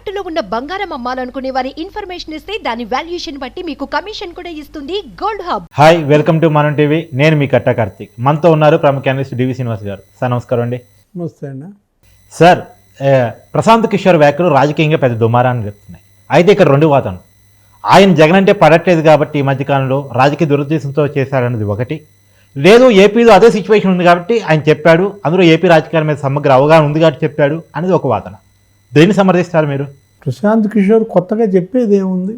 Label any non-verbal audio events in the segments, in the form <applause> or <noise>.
తాకట్టులో ఉన్న బంగారం అమ్మాలనుకునే వారి ఇన్ఫర్మేషన్ ఇస్తే దాని వాల్యుయేషన్ బట్టి మీకు కమిషన్ కూడా ఇస్తుంది gold hub. Hi welcome to Manam TV. నేను మీ కట్ట కార్తీక్. మనతో ఉన్నారు ప్రముఖ అనలిస్ట్ డివి శ్రీనివాస్ గారు. సార్ నమస్కారం అండి. నమస్తే అన్న. సార్ ప్రశాంత్ కిషోర్ వ్యాఖ్యలు రాజకీయంగా పెద్ద దుమారాన్ని చెప్తున్నాయి అయితే ఇక్కడ రెండు వాదనలు. ఆయన జగన్ అంటే పడట్లేదు కాబట్టి ఈ మధ్యకాలంలో రాజకీయ దురుద్దేశంతో చేశాడన్నది ఒకటి. లేదు ఏపీలో అదే సిచ్యువేషన్ ఉంది కాబట్టి ఆయన చెప్పాడు. అందులో ఏపీ రాజకీయాల మీద సమగ్ర అవగాహన ఉంది కాబట్టి చెప్పాడు అనేది ఒక వాదన. దేన్ని సమర్థిస్తారు మీరు? ప్రశాంత్ కిషోర్ కొత్తగా చెప్పేది ఏముంది?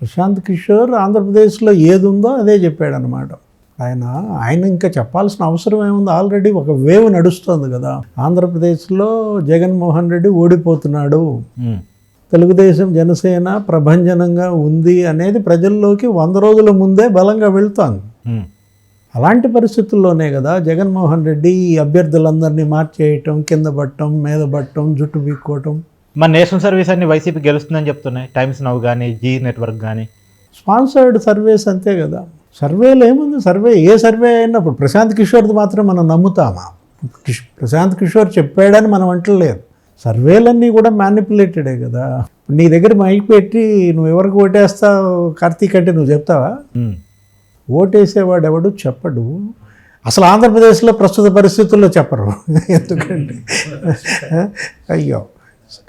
ప్రశాంత్ కిషోర్ ఆంధ్రప్రదేశ్లో ఏది ఉందో అదే చెప్పాడు అనమాట ఆయన ఆయన ఇంకా చెప్పాల్సిన అవసరం ఏముంది? ఆల్రెడీ ఒక వేవ్ నడుస్తుంది కదా. ఆంధ్రప్రదేశ్లో జగన్మోహన్ రెడ్డి ఓడిపోతున్నాడు. తెలుగుదేశం జనసేన ప్రభంజనంగా ఉంది అనేది ప్రజల్లోకి వంద రోజుల ముందే బలంగా వెళ్తోంది. ఉమ్, అలాంటి పరిస్థితుల్లోనే కదా జగన్మోహన్ రెడ్డి ఈ అభ్యర్థులందరినీ మార్చేయటం కింద పట్టడం మీద పట్టడం జుట్టు పీక్కోవటం. మన నేషనల్ సర్వీస్ అన్ని వైసీపీ గెలుస్తుందని చెప్తున్నాయి. టైమ్స్ నవ్ కానీ జీ నెట్వర్క్ కానీ స్పాన్సర్డ్ సర్వేస్ అంతే కదా. సర్వేలు ఏముంది? సర్వే ఏ సర్వే అయినా ఇప్పుడు ప్రశాంత్ కిషోర్ది మాత్రం మనం నమ్ముతామా? ప్రశాంత్ కిషోర్ చెప్పాడని మనం అంటలేదు. సర్వేలన్నీ కూడా మ్యానిపులేటెడే కదా. నీ దగ్గర మైక్ పెట్టి నువ్వు ఎవరికి ఓటేస్తావు? కార్తీక్ అంటే నువ్వు చెప్తావా? ఓటేసేవాడు ఎవడు చెప్పడు. అసలు ఆంధ్రప్రదేశ్లో ప్రస్తుత పరిస్థితుల్లో చెప్పరు. ఎందుకంటే అయ్యో.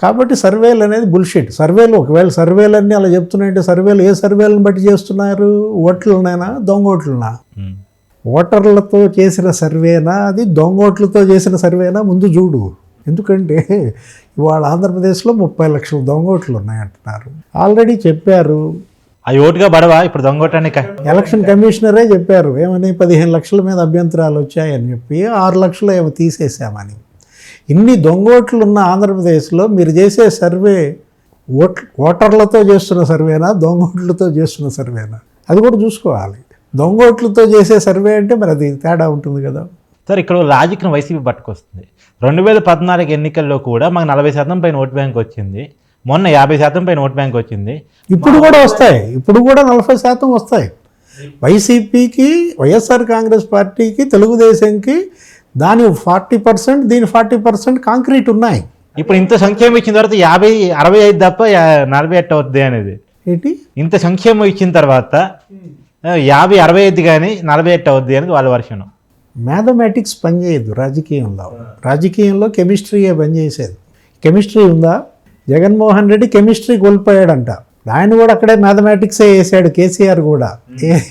కాబట్టి సర్వేలు అనేది బుల్షిట్. సర్వేలు ఒకవేళ సర్వేలన్నీ అలా చెప్తున్నాయంటే సర్వేలు ఏ సర్వేలను బట్టి చేస్తున్నారు? ఓట్లనైనా దొంగ ఓట్లనా ఉమ్. ఓటర్లతో చేసిన సర్వేనా? అది దొంగ ఓట్లతో చేసిన సర్వేనా? ముందు చూడు. ఎందుకంటే ఇవాళ ఆంధ్రప్రదేశ్లో ముప్పై లక్షల దొంగ ఓట్లు ఉన్నాయంటున్నారు ఆల్రెడీ చెప్పారు. అవి ఓటుగా పడవా? ఇప్పుడు దొంగోటానికి ఎలక్షన్ కమిషనరే చెప్పారు ఏమని పదిహేను లక్షల మీద అభ్యంతరాలు వచ్చాయని చెప్పి ఆరు లక్షలు ఏమో తీసేసామని ఇన్ని దొంగోట్లు ఉన్న ఆంధ్రప్రదేశ్లో మీరు చేసే సర్వే ఓట్ ఓటర్లతో చేస్తున్న సర్వేనా దొంగోట్లతో చేస్తున్న సర్వేనా? అది కూడా చూసుకోవాలి. దొంగోట్లతో చేసే సర్వే అంటే మరి అది తేడా ఉంటుంది కదా. సార్ ఇక్కడ రాజకీయం వైసీపీ పట్టుకొస్తుంది. రెండు వేల పద్నాలుగు ఎన్నికల్లో కూడా మాకు నలభై శాతం పైన ఓట్ బ్యాంక్ వచ్చింది. మొన్న యాభై శాతం పైన ఓట్ బ్యాంక్ వచ్చింది. ఇప్పుడు కూడా వస్తాయి. ఇప్పుడు కూడా నలభై శాతం వస్తాయి. వైసీపీకి వైఎస్ఆర్ కాంగ్రెస్ పార్టీకి తెలుగుదేశంకి దాని ఫార్టీ పర్సెంట్ దీని ఫార్టీ పర్సెంట్ కాంక్రీట్ ఉన్నాయి. ఇప్పుడు ఇంత సంక్షేమం ఇచ్చిన తర్వాత యాభై అరవై ఐదు తప్ప నలభై ఎట్ట అవుద్ది అనేది. ఏంటి? ఇంత సంక్షేమం ఇచ్చిన తర్వాత యాభై అరవై ఐదు కానీ నలభై ఎట్ట అవుద్ది అనేది వాళ్ళ వర్షం మ్యాథమెటిక్స్ పనిచేయదు రాజకీయంలో. రాజకీయంలో కెమిస్ట్రీయే పనిచేసేది. కెమిస్ట్రీ ఉందా? జగన్మోహన్ రెడ్డి కెమిస్ట్రీ కోల్పోయాడంట. ఆయన కూడా అక్కడే మ్యాథమెటిక్సే వేసాడు కేసీఆర్ కూడా.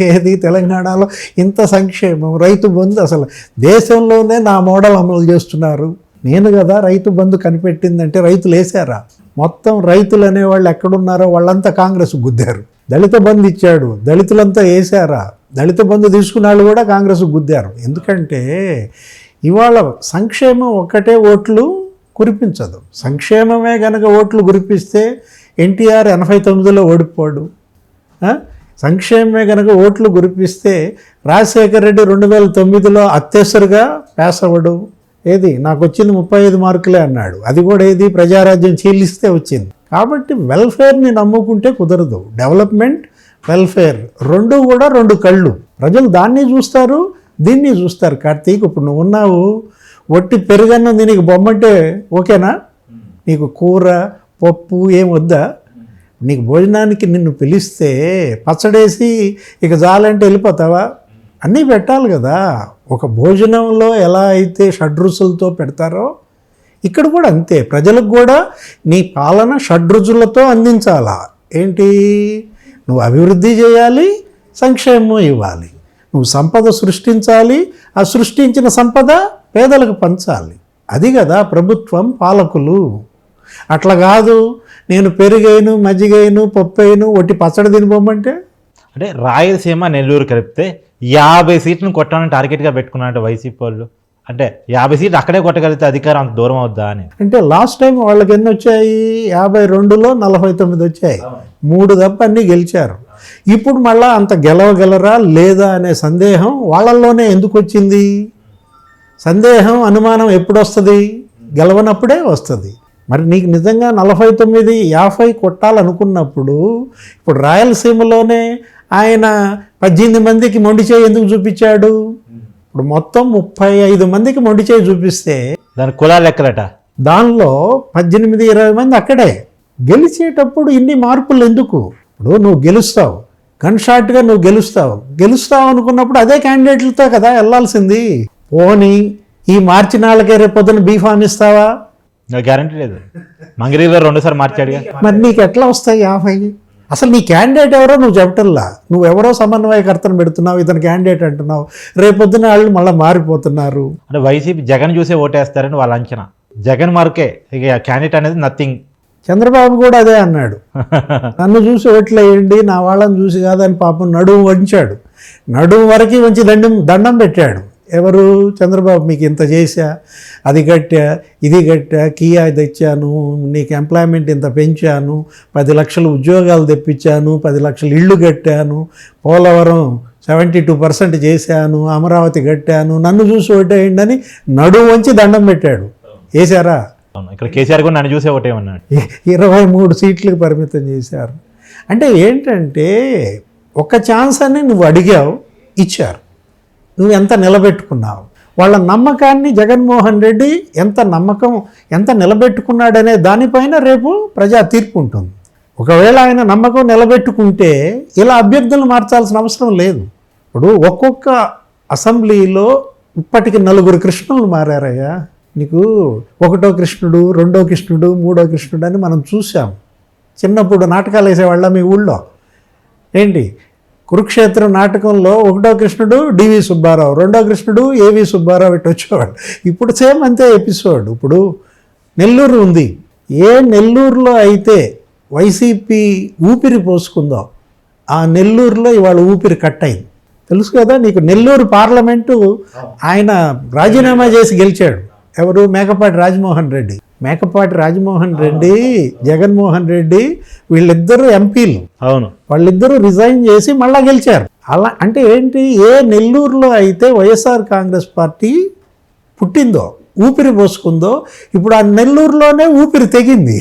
ఏది తెలంగాణలో ఇంత సంక్షేమం? రైతు బంధు అసలు దేశంలోనే నా మోడల్ అమలు చేస్తున్నారు. నేను కదా రైతు బంధు కనిపెట్టిందంటే రైతులు వేసారా మొత్తం రైతులు అనేవాళ్ళు ఎక్కడున్నారో వాళ్ళంతా కాంగ్రెస్ గుద్దారు. దళిత బంధు ఇచ్చాడు. దళితులంతా వేసారా దళిత బంధు తీసుకున్న వాళ్ళు కూడా కాంగ్రెస్ గుద్దారు. ఎందుకంటే ఇవాళ సంక్షేమం ఒక్కటే ఓట్లు కురిపించదు. సంక్షేమమే గనక ఓట్లు కురిపిస్తే ఎన్టీఆర్ ఎనభై తొమ్మిదిలో ఓడిపోడు. సంక్షేమమే కనుక ఓట్లు గురిపిస్తే రాజశేఖర రెడ్డి రెండు వేల తొమ్మిదిలో అత్యసరుగా పాస్ అవ్వడు. ఏది? నాకు వచ్చింది ముప్పై ఐదు మార్కులే అన్నాడు. అది కూడా ఏది? ప్రజారాజ్యం చీలిస్తే వచ్చింది. కాబట్టి వెల్ఫేర్ని నమ్ముకుంటే కుదరదు. డెవలప్మెంట్ వెల్ఫేర్ రెండు కూడా రెండు కళ్ళు. ప్రజలు దాన్ని చూస్తారు దీన్ని చూస్తారు. కార్తీక్ ఇప్పుడు నువ్వు ఉన్నావు. ఒట్టి పెరుగన్నం దీనికి బొమ్మంటే ఓకేనా? నీకు కూర పప్పు ఏం వద్దా? నీకు భోజనానికి నిన్ను పిలిస్తే పచ్చడేసి ఇక చాలంటే వెళ్ళిపోతావా? అన్నీ పెట్టాలి కదా. ఒక భోజనంలో ఎలా అయితే షడ్రుచులతో పెడతారో ఇక్కడ కూడా అంతే. ప్రజలకు కూడా నీ పాలన షడ్రుచులతో అందించాలా? ఏంటి? నువ్వు అభివృద్ధి చేయాలి సంక్షేమం ఇవ్వాలి. నువ్వు సంపద సృష్టించాలి. ఆ సృష్టించిన సంపద పేదలకు పంచాలి. అది కదా ప్రభుత్వం పాలకులు. అట్లా కాదు నేను పెరుగైను మజ్జిగైను పప్పైను ఒట్టి పచ్చడి తినిపోమంటే అంటే రాయలసీమ నెల్లూరు కలిపితే యాభై సీట్లను కొట్టాలని టార్గెట్గా పెట్టుకున్నారంటే వైసీపీ వాళ్ళు. అంటే యాభై సీట్లు అక్కడే కొట్టగలిగితే అధికారం అంత దూరం అవుద్దా అని. అంటే లాస్ట్ టైం వాళ్ళకి ఎన్ని వచ్చాయి? యాభై రెండులో నలభై తొమ్మిది వచ్చాయి. మూడు తప్ప అన్నీ గెలిచారు. ఇప్పుడు మళ్ళా అంత గెలవగలరా లేదా అనే సందేహం వాళ్ళల్లోనే ఎందుకు వచ్చింది? సందేహం అనుమానం ఎప్పుడు వస్తుంది గెలవనప్పుడే వస్తుంది. మరి నీకు నిజంగా నలభై తొమ్మిది యాభై కొట్టాలనుకున్నప్పుడు ఇప్పుడు రాయలసీమలోనే ఆయన పద్దెనిమిది మందికి మొండి చేయి ఎందుకు చూపించాడు? ఇప్పుడు మొత్తం ముప్పై ఐదు మందికి మొండి చేయి చూపిస్తే దాని కులాలు లెక్కలట దానిలో పద్దెనిమిది ఇరవై మంది అక్కడే. గెలిచేటప్పుడు ఇన్ని మార్పులు ఎందుకు? ఇప్పుడు నువ్వు గెలుస్తావు. గన్ షాట్గా నువ్వు గెలుస్తావు. గెలుస్తావు అనుకున్నప్పుడు అదే క్యాండిడేట్లతో కదా వెళ్ళాల్సింది పోనీ ఈ మార్చి నాళ్ళకే రేపు పొద్దున బీఫామ్ ఇస్తావా? గ్యారంటీ లేదు. మంగళగిరిలో రెండుసార్లు మార్చాడుగా. మరి నీకు ఎట్లా వస్తాయి యాభై? అసలు నీ క్యాండిడేట్ ఎవరో నువ్వు చెప్పటంలా? నువ్వు ఎవరో సమన్వయకర్తను పెడుతున్నావు ఇతను క్యాండిడేట్ అంటున్నావు. రేపొద్దున వాళ్ళు మళ్ళీ మారిపోతున్నారు. అంటే వైసీపీ జగన్ చూసే ఓటేస్తారని వాళ్ళ అంచనా. జగన్ మార్కే. ఇక క్యాండిడేట్ అనేది నథింగ్ చంద్రబాబు కూడా అదే అన్నాడు. <laughs> నన్ను చూసి ఓట్లేయండి నా వాళ్ళని చూసి కాదని పాపం నడుము వంచాడు. నడుము వరకు వంచి దండం దండం పెట్టాడు. ఎవరు? చంద్రబాబు మీకు ఇంత చేశా అది కట్టా ఇది కట్టా కియా తెచ్చాను నీకు ఎంప్లాయ్మెంట్ ఇంత పెంచాను పది లక్షల ఉద్యోగాలు తెప్పించాను పది లక్షల ఇళ్ళు కట్టాను పోలవరం సెవెంటీ టూ పర్సెంట్ చేశాను అమరావతి కట్టాను నన్ను చూసి ఓటేయండి అని నడుము వంచి దండం పెట్టాడు. వేశారా అవును ఇక్కడ కేసీఆర్ కూడా నన్ను చూసే ఓటేమన్నాడు ఇ- ఇరవై మూడు సీట్లకు పరిమితం చేశారు. అంటే ఏంటంటే ఒక ఛాన్స్ అని నువ్వు అడిగావు ఇచ్చారు. నువ్వు ఎంత నిలబెట్టుకున్నావు? వాళ్ళ నమ్మకాన్ని జగన్మోహన్ రెడ్డి ఎంత నమ్మకం ఎంత నిలబెట్టుకున్నాడనే దానిపైన రేపు ప్రజా తీర్పు ఉంటుంది. ఒకవేళ ఆయన నమ్మకం నిలబెట్టుకుంటే ఇలా అభ్యర్థులు మార్చాల్సిన అవసరం లేదు. ఇప్పుడు ఒక్కొక్క అసెంబ్లీలో ఇప్పటికి నలుగురు కృష్ణులు మారారయ్యా. నీకు ఒకటో కృష్ణుడు రెండో కృష్ణుడు మూడో కృష్ణుడు అని మనం చూసాం చిన్నప్పుడు నాటకాలు వేసేవాళ్ళ మీ ఊళ్ళో. ఏంటి? కురుక్షేత్ర నాటకంలో ఒకటో కృష్ణుడు డివి సుబ్బారావు రెండో కృష్ణుడు ఏవి సుబ్బారావు ఇటు వచ్చేవాడు. ఇప్పుడు సేమ్ అంతే ఎపిసోడ్. ఇప్పుడు నెల్లూరు ఉంది. ఏ నెల్లూరులో అయితే వైసీపీ ఊపిరి పోసుకుందో ఆ నెల్లూరులో ఇవాళ ఊపిరి కట్ అయింది. తెలుసు కదా నీకు నెల్లూరు పార్లమెంటు ఆయన రాజీనామా చేసి గెలిచాడు. ఎవరు? మేకపాటి రాజమోహన్ రెడ్డి. మేకపాటి రాజమోహన్ రెడ్డి జగన్మోహన్ రెడ్డి వీళ్ళిద్దరూ ఎంపీలు. అవును. వాళ్ళిద్దరూ రిజైన్ చేసి మళ్ళా గెలిచారు. అలా అంటే ఏంటి? ఏ నెల్లూరులో అయితే వైఎస్ఆర్ కాంగ్రెస్ పార్టీ పుట్టిందో ఊపిరి పోసుకుందో ఇప్పుడు ఆ నెల్లూరులోనే ఊపిరి తెగింది.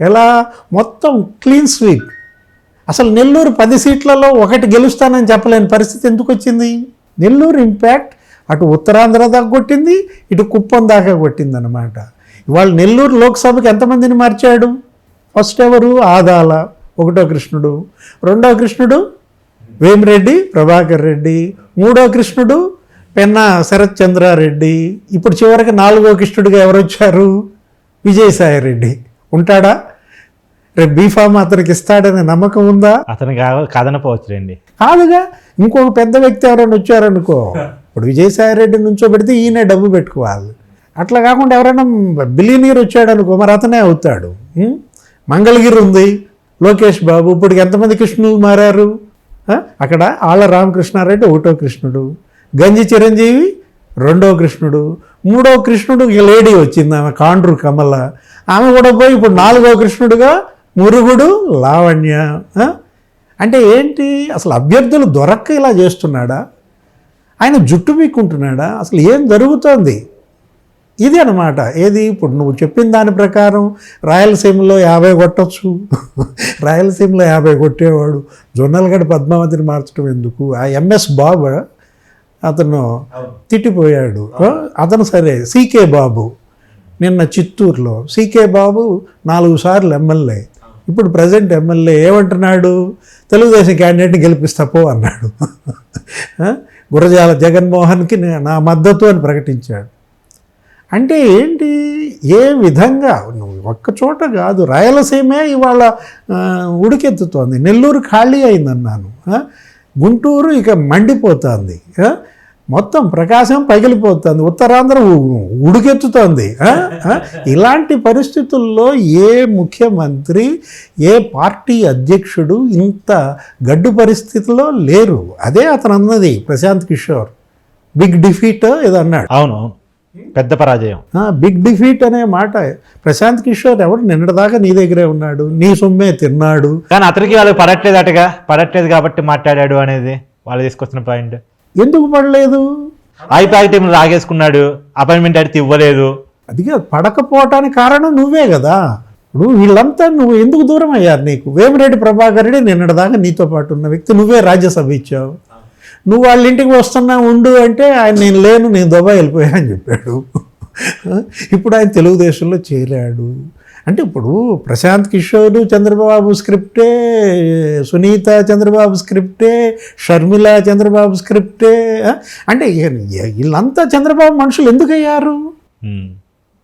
ఎలా? మొత్తం క్లీన్ స్వీప్. అసలు నెల్లూరు పది సీట్లలో ఒకటి గెలుస్తానని చెప్పలేని పరిస్థితి ఎందుకు వచ్చింది? నెల్లూరు ఇంపాక్ట్ అటు ఉత్తరాంధ్ర దాకా కొట్టింది ఇటు కుప్పం దాకా కొట్టింది అనమాట ఇవాళ నెల్లూరు లోక్సభకి ఎంతమందిని మార్చాడు? ఫస్ట్ ఎవరు? ఆదాల ఒకటో కృష్ణుడు. రెండో కృష్ణుడు? వేమిరెడ్డి ప్రభాకర్ రెడ్డి. మూడో కృష్ణుడు? పెన్నా శరత్ చంద్రారెడ్డి ఇప్పుడు చివరికి నాలుగో కృష్ణుడిగా ఎవరు వచ్చారు విజయసాయి రెడ్డి. ఉంటాడా? రేపు బీఫామ్ అతనికి ఇస్తాడనే నమ్మకం ఉందా? అతనికి కా- కాదనపోవచ్చులేండి. కాదుగా? ఇంకొక పెద్ద వ్యక్తి ఎవరైనా వచ్చారనుకో. <laughs> ఇప్పుడు విజయసాయి రెడ్డి నుంచో పెడితే ఈయనే డబ్బు పెట్టుకోవాలి. అట్లా కాకుండా ఎవరైనా బిలీనియర్ వచ్చాడు అనుకో మరి అతనే అవుతాడు. మంగళగిరి ఉంది. లోకేష్ బాబు ఇప్పటికి ఎంతమంది కృష్ణులు మారారు? అక్కడ ఆళ్ళ రామకృష్ణారెడ్డి ఒకటో కృష్ణుడు గంజి చిరంజీవి రెండో కృష్ణుడు మూడో కృష్ణుడు ఇక లేడీ వచ్చింది ఆమె కాండ్రు కమల. ఆమె కూడా పోయి ఇప్పుడు నాలుగో కృష్ణుడుగా మురుగుడు లావణ్య. అంటే ఏంటి? అసలు అభ్యర్థులు దొరక్క ఇలా చేస్తున్నాడా? ఆయన జుట్టు పీక్కుంటున్నాడా? అసలు ఏం జరుగుతోంది? ఇది అనమాట ఏది? ఇప్పుడు నువ్వు చెప్పిన దాని ప్రకారం రాయలసీమలో యాభై కొట్టచ్చు. <laughs> రాయలసీమలో యాభై కొట్టేవాడు. జొన్నలగడ్డ పద్మావతిని మార్చడం ఎందుకు? ఆ ఎంఎస్ బాబు అతను తిట్టిపోయాడు. అతను సరే సీకే బాబు. నిన్న చిత్తూరులో సీకే బాబు నాలుగు సార్లు ఎమ్మెల్యే. ఇప్పుడు ప్రజెంట్ ఎమ్మెల్యే ఏమంటున్నాడు? తెలుగుదేశం క్యాండిడేట్ని గెలిపిస్తా పో అన్నాడు? <laughs> గురజాల జగన్మోహన్కి నా మద్దతు అని ప్రకటించాడు. అంటే ఏంటి? ఏ విధంగా? నువ్వు ఒక్క చోట కాదు. రాయలసీమే ఇవాళ ఉడికెత్తుతోంది. నెల్లూరు ఖాళీ అయిందన్నాను. గుంటూరు ఇక మండిపోతుంది. మొత్తం ప్రకాశం పగిలిపోతుంది. ఉత్తరాంధ్ర ఉడికెత్తుతోంది. ఇలాంటి పరిస్థితుల్లో ఏ ముఖ్యమంత్రి ఏ పార్టీ అధ్యక్షుడు ఇంత గడ్డు పరిస్థితిలో లేరు. అదే అతను అన్నది ప్రశాంత్ కిషోర్. బిగ్ డిఫీట్ ఇది అన్నాడు. అవును అవును. పెద్ద పరాజయం. బిగ్ డిఫీట్ అనే మాట ప్రశాంత్ కిషోర్ ఎవరు? నిన్నటిదాకా నీ దగ్గరే ఉన్నాడు నీ సొమ్మే తిన్నాడు. కానీ అతనికి వాళ్ళు పడట్లేదు అటగా పడట్లేదు కాబట్టి మాట్లాడాడు అనేది వాళ్ళు తీసుకొచ్చిన పాయింట్ ఎందుకు పడలేదు? ఐపాక్ టీం లాగేసుకున్నాడు అపాయింట్మెంట్ అడిగితే ఇవ్వలేదు. అదిగా పడకపోవటానికి కారణం నువ్వే కదా. ఇప్పుడు వీళ్ళంతా నువ్వు ఎందుకు దూరం అయ్యారు నీకు? వేమిరెడ్డి ప్రభాకర్ రెడ్డి నిన్నటిదాకా నీతో పాటు ఉన్న వ్యక్తి నువ్వే రాజ్యసభ ఇచ్చావు. నువ్వు వాళ్ళ ఇంటికి వస్తున్నా ఉండు అంటే ఆయన నేను లేను నేను దుబాయ్ వెళ్ళిపోయా అని చెప్పాడు. ఇప్పుడు ఆయన తెలుగుదేశంలో చేరాడు. అంటే ఇప్పుడు ప్రశాంత్ కిషోర్ చంద్రబాబు స్క్రిప్టే సునీత చంద్రబాబు స్క్రిప్టే షర్మిల చంద్రబాబు స్క్రిప్టే? అంటే వీళ్ళంతా చంద్రబాబు మనుషులు ఎందుకు అయ్యారు.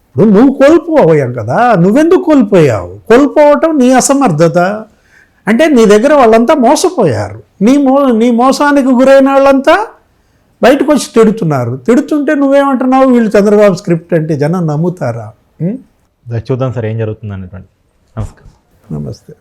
ఇప్పుడు నువ్వు కోల్పోయావు కదా నువ్వెందుకు కోల్పోయావు? కోల్పోవటం నీ అసమర్థత. అంటే నీ దగ్గర వాళ్ళంతా మోసపోయారు. నీ మో నీ మోసానికి గురైన వాళ్ళంతా బయటకు వచ్చి తిడుతున్నారు. తిడుతుంటే నువ్వేమంటున్నావు? వీళ్ళు చంద్రబాబు స్క్రిప్ట్ అంటే జనం నమ్ముతారా? చూద్దాం సార్ ఏం జరుగుతుంది అనేటువంటి నమస్కారం. నమస్తే.